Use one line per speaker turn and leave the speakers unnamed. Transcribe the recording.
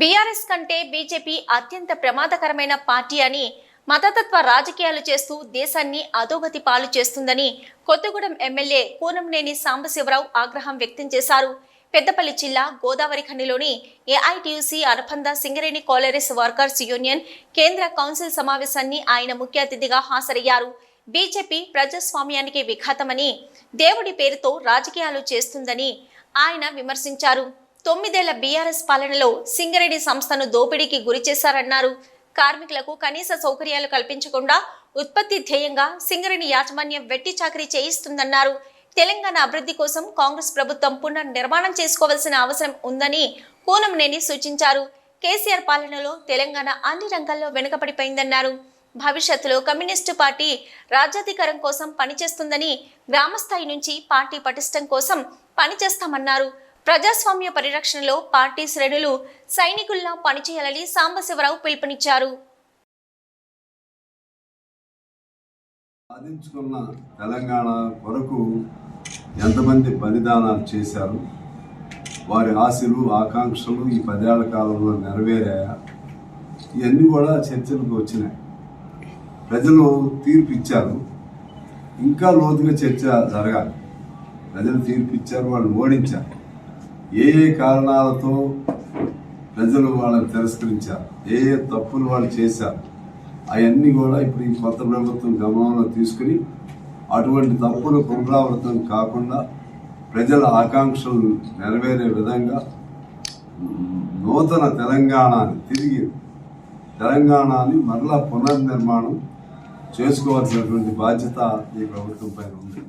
BRS కంటే BJP అత్యంత ప్రమాదకరమైన పార్టీ అని మతతత్వ రాజకీయాలు చేస్తూ దేశాన్ని అధోగతి పాలు చేస్తుందని కొత్తగూడెం ఎమ్మెల్యే కూనంనేని సాంబశివరావు ఆగ్రహం వ్యక్తం చేశారు. పెద్దపల్లి జిల్లా గోదావరి ఖండిలోని ఏఐటియుసి అనుబంధ సింగరేణి కాలరీస్ వర్కర్స్ యూనియన్ కేంద్ర కౌన్సిల్ సమావేశాన్ని ఆయన ముఖ్య అతిథిగా హాజరయ్యారు. బీజేపీ ప్రజాస్వామ్యానికి విఘాతమని దేవుడి పేరుతో రాజకీయాలు చేస్తుందని ఆయన విమర్శించారు. తొమ్మిదేళ్ళ బీఆర్ఎస్ పాలనలో సింగరేణి సంస్థను దోపిడీకి గురి చేశారన్నారు. కార్మికులకు కనీస సౌకర్యాలు కల్పించకుండా ఉత్పత్తి ధ్యేయంగా సింగరేణి యాజమాన్యం వెట్టి చాకరీ చేయిస్తుందన్నారు. తెలంగాణ అభివృద్ధి కోసం కాంగ్రెస్ ప్రభుత్వం పునర్నిర్మాణం చేసుకోవాల్సిన అవసరం ఉందని కూనంనేని సూచించారు. కేసీఆర్ పాలనలో తెలంగాణ అన్ని రంగాల్లో వెనుకబడిపోయిందన్నారు. భవిష్యత్తులో కమ్యూనిస్టు పార్టీ రాజ్యాధికారం కోసం పనిచేస్తుందని గ్రామస్థాయి నుంచి పార్టీ పటిష్టం కోసం పనిచేస్తామన్నారు. ప్రజాస్వామ్య పరిరక్షణలో పార్టీ శ్రేణులు సైనికుల్లా పనిచేయాలని సాంబశివరావు పిలుపునిచ్చారు.
సాధించుకున్న తెలంగాణ కొరకు ఎంతమంది బలిదానాలు చేశారు వారి ఆశలు ఆకాంక్షలు ఈ పదేళ్ళ కాలంలో నెరవేరాయా? ఇవన్నీ కూడా చర్చలకు వచ్చినాయి. ప్రజలు తీర్పు ఇచ్చారు. ఇంకా లోతుగా చర్చ జరగాలి. ప్రజలు తీర్పు ఇచ్చారు వాళ్ళు ఓడించారు. ఏ ఏ కారణాలతో ప్రజలు వాళ్ళని తిరస్కరించారు? ఏ ఏ తప్పులు వాళ్ళు చేశారు? అవన్నీ కూడా ఇప్పుడు ఈ కొత్త ప్రభుత్వం గమనంలో తీసుకుని అటువంటి తప్పులు పునరావృతం కాకుండా ప్రజల ఆకాంక్షలు నెరవేరే విధంగా నూతన తెలంగాణని తిరిగి తెలంగాణని మరలా పునర్నిర్మాణం చేసుకోవాల్సినటువంటి బాధ్యత ఈ ప్రభుత్వం పైన ఉంది.